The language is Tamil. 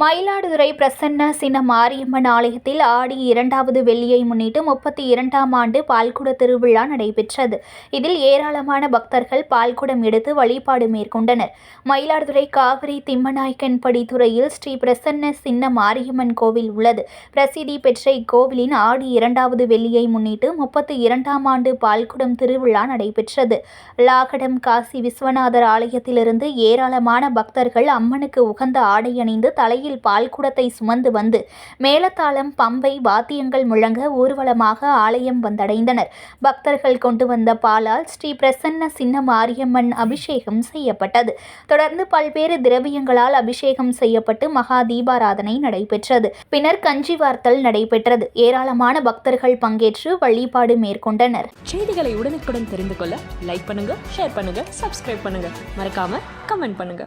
மயிலாடுதுறை பிரசன்ன சின்ன மாரியம்மன் ஆலயத்தில் ஆடி இரண்டாவது வெள்ளியை முன்னிட்டு முப்பத்தி இரண்டாம் ஆண்டு பால்குட திருவிழா நடைபெற்றது. இதில் ஏராளமான பக்தர்கள் பால்குடம் எடுத்து வழிபாடு மேற்கொண்டனர். மயிலாடுதுறை காவிரி திம்மநாயக்கன்படி துறையில் ஸ்ரீ பிரசன்ன சின்ன மாரியம்மன் கோவில் உள்ளது. பிரசித்தி பெற்ற இக்கோவிலின் ஆடி இரண்டாவது வெள்ளியை முன்னிட்டு முப்பத்தி இரண்டாம் ஆண்டு பால்குடம் திருவிழா நடைபெற்றது. லாகடம் காசி விஸ்வநாதர் ஆலயத்திலிருந்து ஏராளமான பக்தர்கள் அம்மனுக்கு உகந்த ஆடை அணிந்து தலையில் பால்குடத்தை சுமந்து வந்து மேலத்தாளம் பம்பை வாத்தியங்கள் முழங்க ஊர்வலமாக ஆலயம் வந்தடைந்தனர். பக்தர்கள் கொண்டு வந்த பாலால் ஸ்ரீ பிரசன்ன சின்ன மாரியம்மன் அபிஷேகம் செய்யப்பட்டது. தொடர்ந்து பல்வேறு திரவியங்களால் அபிஷேகம் செய்யப்பட்டு மகா தீபாராதனை நடைபெற்றது. பின்னர் கஞ்சி வார்த்தல் நடைபெற்றது. ஏராளமான பக்தர்கள் பங்கேற்று வழிபாடு மேற்கொண்டனர். செய்திகளை உடனுக்குடன் தெரிந்து கொள்ள லைக் பண்ணுங்க ஷேர் பண்ணுங்க சப்ஸ்கிரைப் பண்ணுங்க. மறக்காம கமெண்ட் பண்ணுங்க.